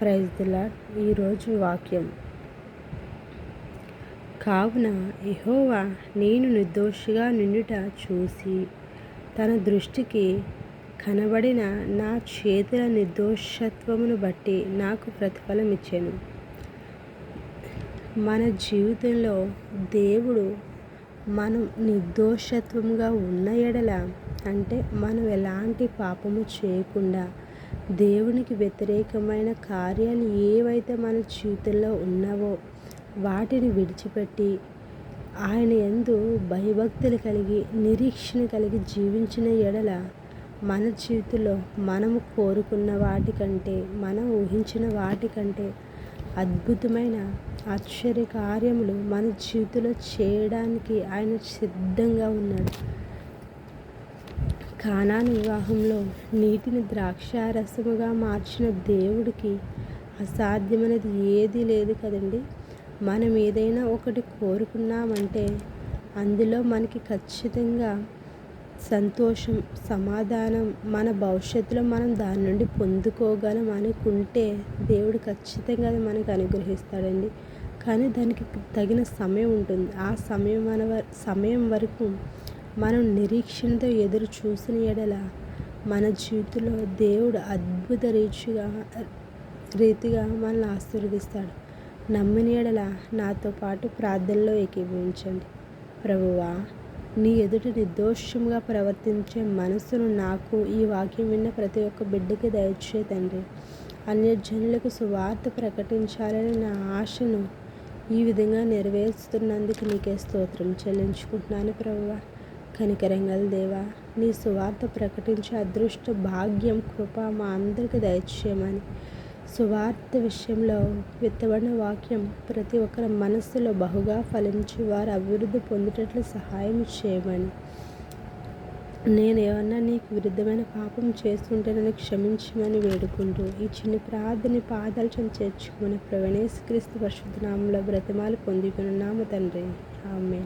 ప్రైజ్లా ఈరోజు వాక్యం. కావున యెహోవా నేను నిర్దోషిగా నిండుట చూసి తన దృష్టికి కనబడిన నా చేతుల నిర్దోషత్వమును బట్టి నాకు ప్రతిఫలం ఇచ్చాను. మన జీవితంలో దేవుడు మనం నిర్దోషత్వంగా ఉన్న ఎడల అంటే మనం ఎలాంటి పాపము చేయకుండా దేవునికి వ్యతిరేకమైన కార్యాలు ఏవైతే మన జీవితంలో ఉన్నావో వాటిని విడిచిపెట్టి ఆయన ఎందు భయభక్తులు కలిగి నిరీక్షణ కలిగి జీవించిన ఎడల మన జీవితంలో మనము కోరుకున్న వాటికంటే మనం ఊహించిన వాటికంటే అద్భుతమైన ఆశ్చర్య కార్యములు మన జీవితంలో చేయడానికి ఆయన సిద్ధంగా ఉన్నాడు. కానాను వివాహంలో నీటిని ద్రాక్షారసముగా మార్చిన దేవుడికి అసాధ్యమైనది ఏదీ లేదు కదండి. మనం ఏదైనా ఒకటి కోరుకున్నామంటే అందులో మనకి ఖచ్చితంగా సంతోషం సమాధానం మన భవిష్యత్తులో మనం దాని నుండి పొందుకోగలం అనుకుంటే దేవుడు ఖచ్చితంగా అది మనకు అనుగ్రహిస్తాడండి. కానీ దానికి తగిన సమయం ఉంటుంది. ఆ సమయం మన సమయం వరకు మనం నిరీక్షణతో ఎదురు చూసిన ఎడల మన జీవితంలో దేవుడు అద్భుత రీతిగా రీతిగా మనల్ని ఆశీర్వదిస్తాడు. నమ్మిన ఎడల నాతో పాటు ప్రార్థనలో ఏకీభవించండి. ప్రభువా నీ ఎదుట నిర్దోషంగా ప్రవర్తించే మనసును నాకు ఈ వాక్యం విన్న ప్రతి ఒక్క బిడ్డకి దయచే తండ్రి. అన్యజనులకు సువార్త ప్రకటించాలని నా ఆశను ఈ విధంగా నెరవేరుస్తున్నందుకు నీకే స్తోత్రం చెల్లించుకుంటున్నాను ప్రభువ. కనికరంగల దేవా నీ సువార్త ప్రకటించే అదృష్ట భాగ్యం కృప మా అందరికి దయచేయమని. సువార్త విషయంలో విత్తబడిన వాక్యం ప్రతి ఒక్కరి మనస్సులో బహుగా ఫలించి వారు అభివృద్ధి పొందేటట్లు సహాయం చేయమని. నేను ఏమన్నా నీకు విరుద్ధమైన పాపం చేస్తుంటే నన్ను క్షమించమని వేడుకుంటూ ఈ చిన్న ప్రార్థన పాదాలు చెంది చేర్చుకుని ప్రవణేశ్ క్రీస్తు పరిశుద్ధ నామంలో బ్రతిమాలు పొందుకున్నాము తండ్రి. ఆమె